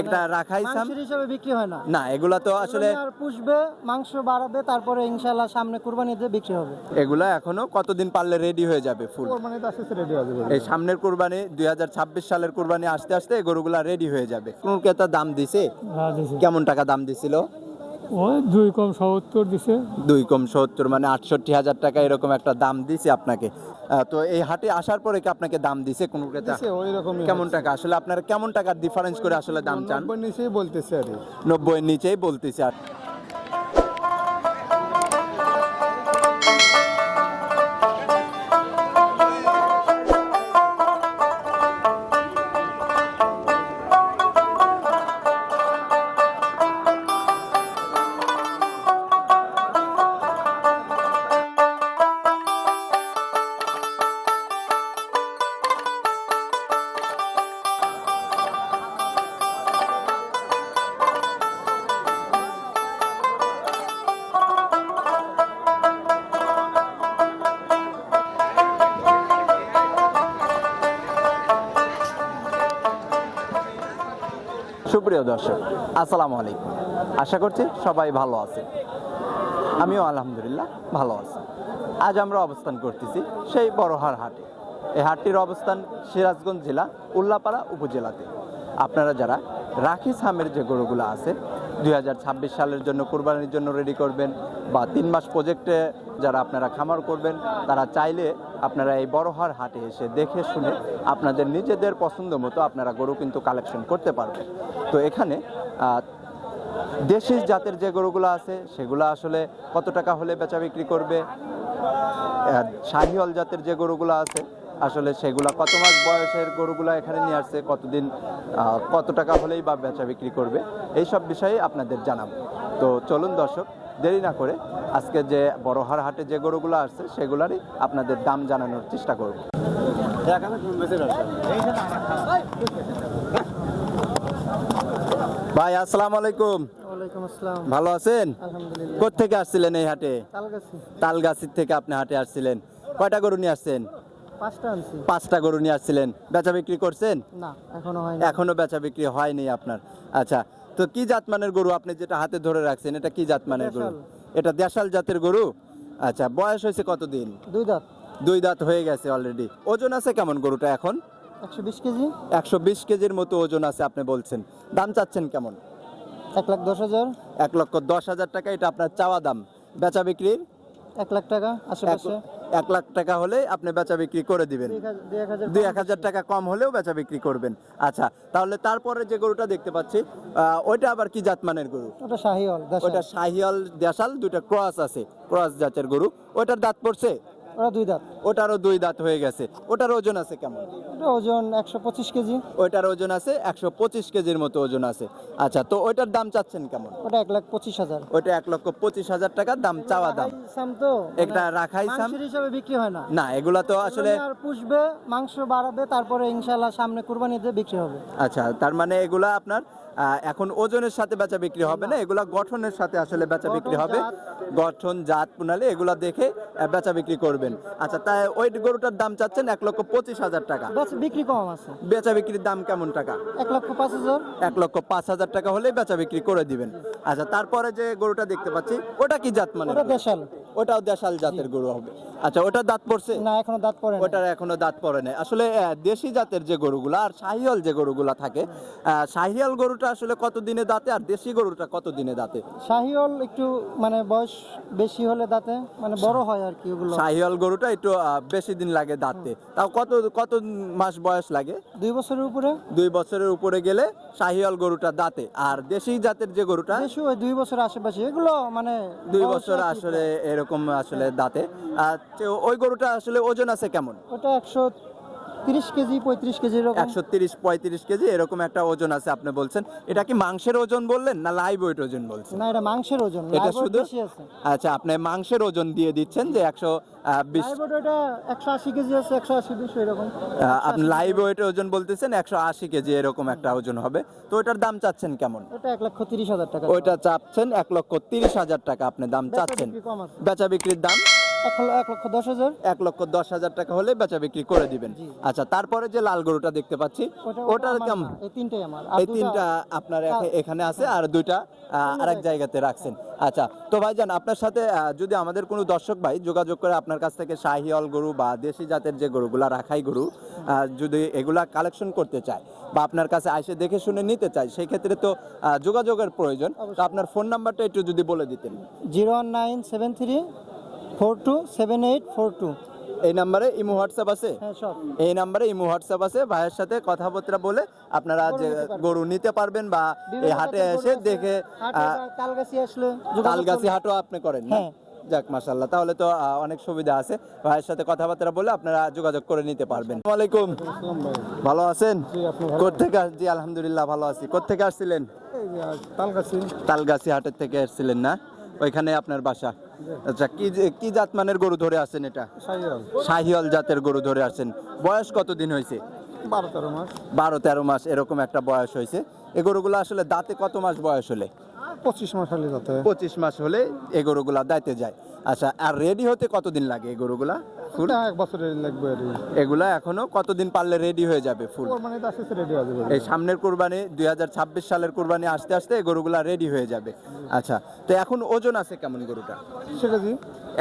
একটা রাখাই সাম? মাংসের বিক্রি হয় না। না এগুলা তো আসলে পুষবে মাংস বাড়াবে তারপরে ইনশাল্লাহ সামনে কুরবানিতে বিক্রি হবে। এগুলা এখনও কতদিন পারলে রেডি হয়ে যাবে ফুল এই সামনের কুরবানি দুই হাজার ছাব্বিশ সালের কুরবানি আসতে আসতে গরুগুলা রেডি হয়ে যাবে। কোন ক্রেতা দাম দিছে। কেমন টাকা দাম দিছিল? ওই দুই কম সত্তর দিছে। দুই কম সত্তর মানে আটষট্টি হাজার টাকা এরকম একটা দাম দিছে আপনাকে। তো এই হাটে আসার পরে কি আপনাকে দাম দিছে কোন ক্রেতা? ওই রকম কেমন টাকা? আসলে আপনারা কেমন টাকার ডিফারেন্স করে আসলে দাম চান? নব্বই নিচেই বলতেছে আর। নব্বই নিচেই বলতেছে আর সুপ্রিয় দর্শক, আসসালামু আলাইকুম। আশা করছি সবাই ভালো আছে আমিও আলহামদুলিল্লাহ ভালো আছি। আজ আমরা অবস্থান করতেছি সেই বড়হার হাটে। এই হাটটির অবস্থান সিরাজগঞ্জ জেলা, উল্লাপাড়া উপজেলাতে। আপনারা যারা রাখি সামের যে গরুগুলো আছে দুই হাজার ছাব্বিশ সালের জন্য কোরবানির জন্য রেডি করবেন বা তিন মাস প্রজেক্টে যারা আপনারা খামার করবেন, তারা চাইলে আপনারা এই বড়হার হাটে এসে দেখে শুনে আপনাদের নিজেদের পছন্দ মতো আপনারা গরু কিন্তু কালেকশন করতে পারবেন। তো এখানে দেশি জাতের যে গরুগুলো আছে, সেগুলো আসলে কত টাকা হলে বেচা বিক্রি করবে? শাহিওয়াল জাতের যে গরুগুলো আছে আসলে সেগুলা কত মাস বয়সের গরুগুলো এখানে নিয়ে আসছে কতদিন আহ, কত টাকা হলেই বা বেচা বিক্রি করবে এই সব বিষয়ে আপনাদের জানাব। তো চলুন দর্শক দেরি না করে আজকে যে বড়হার হাটে যে গরুগুলো আসছে সেগুলারই আপনাদের দাম জানানোর চেষ্টা করব। ভাই আসসালামু আলাইকুম। ভালো আছেন? আলহামদুলিল্লাহ। কোথেকে আসছিলেন এই হাটে? তালগাছি। তালগাছির থেকে আপনি হাটে আসছিলেন। কয়টা গরু নিয়ে আসছেন? পাঁচটা আনছি। পাঁচটা গরু নিয়ে আসছিলেন। বেচা বিক্রি করছেন? না এখনও হয় না এখনও বেচা বিক্রি হয়নি আপনার। আচ্ছা তো কি জাতমানের গরু আপনি যেটা হাতে ধরে রাখছেন এটা কি জাতমানের গরু? এটা দেশাল জাতের গরু? আচ্ছা বয়স হয়েছে কতদিন? দুই দাঁত। দুই দাঁত হয়ে গেছে অলরেডি ওজন আছে কেমন গরুটা এখন? একশো বিশ কেজি। একশো বিশ কেজির মতো ওজন আছে আপনি বলছেন। দাম চাচ্ছেন কেমন? এক লাখ দশ হাজার। এক লক্ষ দশ হাজার টাকা এটা আপনার চাওয়া দাম। বেচা বিক্রির? এক লাখ টাকা আশেপাশে। এক- লাখ টাকা হলে আপনি বেচা বিক্রি করে দিবেন। দুই এক হাজার টাকা কম হলেও বেচা বিক্রি করবেন। আচ্ছা তাহলে তারপরে যে গরুটা দেখতে পাচ্ছি আহ, ওইটা আবার কি জাতমানের গরু? ওটা শাহিয়াল দেশাল দুইটা ক্রস আছে ক্রস জাতের গরু। ওটার দাঁত পড়ছে? ওটা দুই দাঁত। ওটারও দুই দাঁত হয়ে গেছে। ওটার ওজন আছে কেমন? ওটা ওজন একশো পঁচিশ কেজি। ওইটার ওজন আছে একশো পঁচিশ কেজির মতো ওজন আছে। আচ্ছা তো ওইটার দাম চাচ্ছেন কেমন? ওটা এক লাখ পঁচিশ হাজার। এক লক্ষ পঁচিশ হাজার টাকার দাম চাওয়া দাম। সাম তো। একটা রাখাই সাম? হিসাবে বিক্রি হয় না। না এগুলা তো আসলে আর পুষবে মাংস বাড়াবে তারপরে ইনশাল্লাহ সামনে কুরবানিতে বিক্রি হবে। আচ্ছা তার মানে এগুলা আপনার এখন ওজনের সাথে বেচা বিক্রি হবে না এগুলা গঠনের সাথে আসলে বেচা বিক্রি হবে। গঠন জাত প্রণালী এগুলা দেখে বেচা বিক্রি করবেন। আচ্ছা তাই ওই গরুটার দাম চাচ্ছেন এক লক্ষ পঁচিশ হাজার টাকা। বিক্রি কম আছে। বেচা বিক্রির দাম কেমন টাকা? এক লক্ষ পাঁচ হাজার। এক লক্ষ পাঁচ হাজার টাকা হলে বেচা বিক্রি করে দিবেন। আচ্ছা তারপরে যে গরুটা দেখতে পাচ্ছি ওটা কি জাত মানে? দেশাল। ওটাও দেশাল জাতের গরু হবে। আচ্ছা ওটা দাঁত পড়ছে? না এখনও দাঁত পড়ে ওটার এখনও দাঁত পড়ে নাই। আসলে দেশি জাতের যে গরুগুলা আর শাহিয়াল যে গরুগুলা থাকে শাহিয়াল গরুটা আসলে কত দিনে দাঁতে আর দেশি গরুটা কত দিনে দাঁতে? শাহিওল একটু মানে বয়স বেশি হলে দাঁতে মানে বড় হয় আর কি ওগুলো। শাহিয়াল গরুটা একটু বেশি দিন লাগে দাঁতে। তাও কত কত মাস বয়স লাগে? দুই বছরের উপরে। দুই বছরের উপরে গেলে শাহিয়াল গরুটা দাঁতে। আর দেশি জাতের যে গরুটা? বেশি ওই দুই বছর আশেপাশে এগুলো মানে দুই বছর আসলে এরকম আসলে দাঁতে। আর ওই গরুটা আসলে ওজন আছে কেমন? ওটা একশো তিরিশ কেজি পঁয়ত্রিশ কেজি এরকম? একশো তিরিশ পঁয়ত্রিশ কেজি এরকম একটা ওজন আছে আপনি বলছেন। এটা কি মাংসের ওজন বললেন না লাইভ ওয়েট ওজন বলছেন? না এটা মাংসের ওজন এটা শুধু আচ্ছা আপনি মাংসের ওজন দিয়ে দিচ্ছেন যে একশো বিশ লাইভ ওয়েট ওটা একশো আশি কেজি আছে একশো আশি দুশো এরকম। আপনি লাইভ ওয়েট ওজন বলতেছেন একশো আশি কেজি এরকম একটা ওজন হবে। তো ওইটার দাম চাচ্ছেন কেমন? ওটা এক লক্ষ তিরিশ হাজার টাকা। ওইটা চাচ্ছেন এক লক্ষ তিরিশ হাজার টাকা আপনি দাম চাচ্ছেন। বেচা বিক্রির দাম এক লক্ষ দশ হাজার? এক লক্ষ দশ হাজার টাকা হলে বেচা বিক্রি করে দিবেন। আচ্ছা তারপরে যে লাল গরুটা দেখতে পাচ্ছি ওটা আমার কেমন? এই তিনটাই আমার। এই তিনটা আপনার এখানে আছে আর দুইটা আরেক জায়গাতে রাখছেন। আচ্ছা তো ভাইজান আপনার সাথে যদি আমাদের কোনো দর্শক ভাই যোগাযোগ করে আপনার কাছ থেকে শাহিওয়াল গরু বা দেশি জাতের যে গরুগুলা রাখাই গরু যদি এগুলা কালেকশন করতে চায় বা আপনার কাছে এসে দেখে শুনে নিতে চায় সেই ক্ষেত্রে তো যোগাযোগের প্রয়োজন। তো আপনার ফোন নাম্বারটা একটু যদি বলে দিতেন। Zero nine seven three four two seven eight four two. এই নাম্বারে ইমো হোয়াটসঅ্যাপ আছে? হ্যাঁ সব। এই নাম্বারে ইমো হোয়াটসঅ্যাপ আছে ভাইয়ের সাথে কথাবার্তা বলে আপনারা যে গরু নিতে পারবেন বা এই হাটে এসে দেখে তালগাছি আসলে তালগাছি হাটও আপনি করেন হ্যাঁ। যাক মাশাল্লাহ তাহলে তো অনেক সুবিধা আছে। ভাইয়ের সাথে কথাবার্তা বলে আপনারা যোগাযোগ করে নিতে পারবেন। আসসালামু আলাইকুম। ভালো আছেন? কোথেকে আস- জি আলহামদুলিল্লাহ ভালো আছি। কোথেকে আসছিলেন? তালগাছি। তালগাছি হাটের থেকে আসছিলেন না? ওইখানে আপনার বাসা। আচ্ছা কি কি জাত মানের গরু ধরে আছেন এটা? শাহিয়াল জাতের গরু ধরে আসেন বয়স কতদিন হয়েছে? বারো তেরো মাস। বারো তেরো মাস এরকম একটা বয়স হয়েছে। এ গরুগুলো আসলে দাঁতে কত মাস বয়স হলে? পঁচিশ মাস হলে পঁচিশ মাস হলে এ গরুগুলা দাইতে যায়। আচ্ছা আর রেডি হতে কতদিন লাগে এই গরুগুলা? ফুল? এক বছরের লাগবে এগুলা এখনও কতদিন পারলে রেডি হয়ে যাবে ফুল? রেডি হয়ে যাবে। এই সামনের কোরবানি দুই সালের কোরবানি আসতে আসতে এই গরুগুলা রেডি হয়ে যাবে। আচ্ছা তো এখন ওজন আছে কেমন গরুটা সেটা জি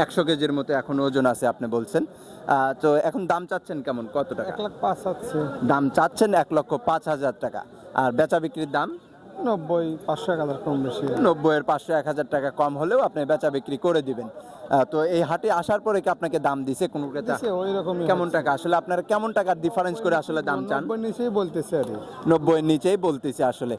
একশো কেজির মতো এখন ওজন আছে আপনি বলছেন। তো এখন দাম চাচ্ছেন কেমন? কত টাকা? এক লাখ পাঁচ দাম চাচ্ছেন এক লক্ষ পাঁচ হাজার টাকা। আর বেচা বিক্রির দাম? নব্বই পাঁচশো এক হাজার কম বেশি নব্বই এর পাঁচশো এক হাজার টাকা কম হলেও আপনি বেচা বিক্রি করে দিবেন। তো এই হাটে আসার পরে কি আপনাকে দাম দিছে কোন ক্রেতা? ওই রকমই কেমন টাকা? আসলে আপনারা কেমন টাকার ডিফারেন্স করে আসলে দাম চান? নব্বই নিচেই বলতেছে আর নব্বই নিচেই বলতেছে আসলে।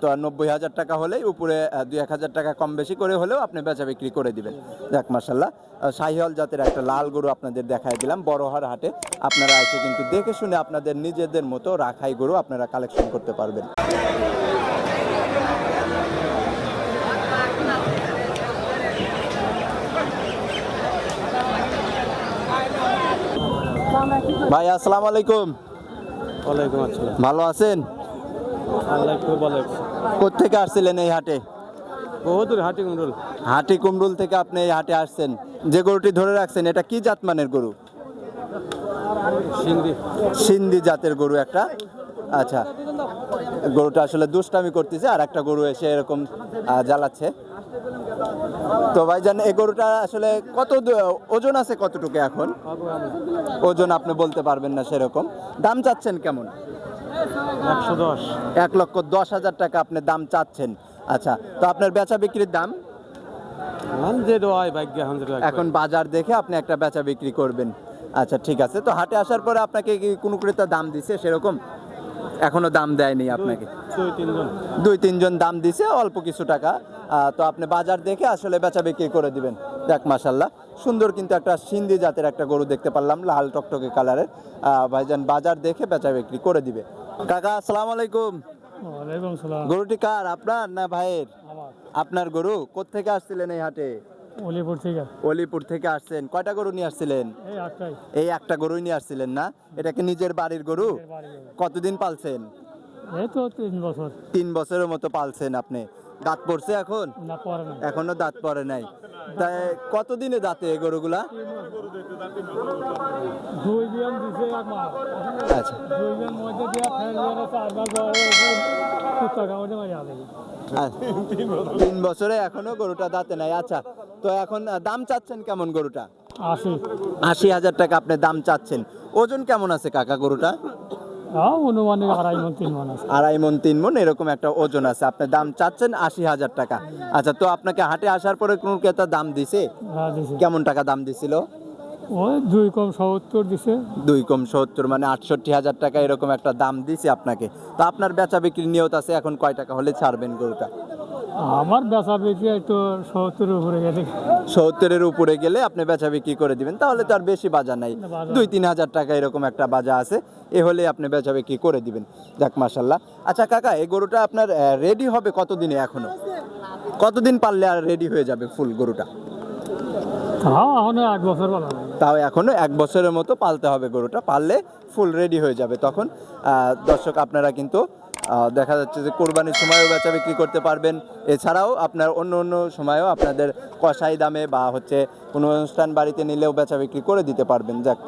তো আর নব্বই হাজার টাকা হলেই উপরে দুই এক হাজার টাকা কম বেশি করে হলেও আপনি বেচা বিক্রি করে দিবেন। যাক মাসাল্লাহ শাহিওয়াল জাতের একটা লাল গরু আপনাদের দেখাই দিলাম বড়হার হাটে। আপনারা এসে কিন্তু দেখে শুনে আপনাদের নিজেদের মতো রাখাই গরু আপনারা কালেকশন করতে পারবেন। ভাই আসসালামু আলাইকুম। ওয়ালাইকুম আসসালাম। ভালো আছেন? কোথেকে আসছিলেন এই হাটে? বহুদূর হাটি কুমরুল। হাটি কুমরুল থেকে আপনি এই হাটে আসছেন। যে গরুটি ধরে রাখছেন এটা কি জাত মানের গরু? সিন্ধি। সিন্ধি জাতের গরু একটা। আচ্ছা গরুটা আসলে দুষ্টামি করতেছে আর একটা গরু এসে এরকম জ্বালাচ্ছে। তো ভাইজান এই গরুটা আসলে কত ওজন আছে কতটুকু এখন? ওজন আপনি বলতে পারবেন না সেরকম। দাম চাচ্ছেন কেমন? একশো দশ। এক লক্ষ দশ হাজার টাকা আপনি দাম চাচ্ছেন। আচ্ছা তো আপনার বেচা বিক্রির দাম? এখন বাজার দেখে আপনি একটা বেচা বিক্রি করবেন। আচ্ছা ঠিক আছে। তো হাটে আসার পরে আপনাকে কি কোনো ক্রেতা দাম দিছে সেরকম? এখনও দাম দেয়নি আপনাকে। দুই তিনজন। দাম দিছে অল্প কিছু টাকা। তো আপনি বাজার দেখে আসলে বেচা বিক্রি করে দিবেন। দেখ মাসাল্লাহ সুন্দর কিন্তু একটা সিন্ধি জাতের একটা গরু দেখতে পারলাম লাল টকটকে কালারের। ভাইজান বাজার দেখে বেচা বিক্রি করে দিবে। কাকা আসসালামু আলাইকুম। গরুটি কার আপনার না ভাইয়ের? আপনার গরু কোত্থেকে আসছিলেন এই হাটে? অলিপুর থেকে। অলিপুর থেকে আসছেন। কয়টা গরু নিয়ে আসছিলেন? এই একটা গরুই নিয়ে আসছিলেন না? এটা কি নিজের বাড়ির গরু? কতদিন পালছেন? তো তিন বছর। তিন বছরের মতো পালছেন আপনি। দাঁত পড়ছে এখন? এখনও দাঁত পড়ে নাই। তাই কতদিনে দাঁতে গরুগুলা? আচ্ছা। আচ্ছা। তিন বছরে এখনও গরুটা দাঁতে নাই। আচ্ছা তো এখন দাম চাচ্ছেন কেমন গরুটা? আশি হাজার টাকা আপনি দাম চাচ্ছেন। ওজন কেমন আছে কাকা গরুটা? অনুমানিক আড়াই মন তিন মন আছে। আড়াই মন তিন মন এরকম একটা ওজন আছে। আপনি দাম চাচ্ছেন আশি হাজার টাকা। আচ্ছা তো আপনাকে হাটে আসার পরে কোন ক্রেতা দাম দিছে? হ্যাঁ দিছে। কেমন টাকা দাম দিছিল? ওই দুই কম সত্তর দিছে। দুই কম সত্তর মানে আটষট্টি হাজার টাকা এরকম একটা দাম দিছে আপনাকে। তো আপনার বেচা বিক্রি নিয়ত আছে এখন কয় টাকা হলে ছাড়বেন গরুটা? আমার বেচা বিক্রি একটু সত্তরের উপরে গেছে সত্তরের উপরে গেলে আপনি বেচা বিক্রি করে দিবেন তাহলে তো আর বেশি বাজার নাই। দুই তিন হাজার টাকা এরকম একটা বাজার আছে এ হলে আপনি বেচা বিক্রি করে দিবেন। যাক মাসাল্লাহ আচ্ছা কাকা এই গরুটা আপনার রেডি হবে কতদিনে এখনও? কতদিন পারলে আর রেডি হয়ে যাবে ফুল গরুটা? তাও এখনও এক বছর তাও এখনও এক বছরের মতো পালতে হবে গরুটা পাললে ফুল রেডি হয়ে যাবে তখন। দর্শক আপনারা কিন্তু দেখা যাচ্ছে যে কোরবানির সময়ও বেচা বিক্রি করতে পারবেন। এছাড়াও আপনার অন্য অন্য সময়েও আপনাদের কষাই দামে বা হচ্ছে কোনো অনুষ্ঠান বাড়িতে নিলেও বেচা বিক্রি করে দিতে পারবেন। যাক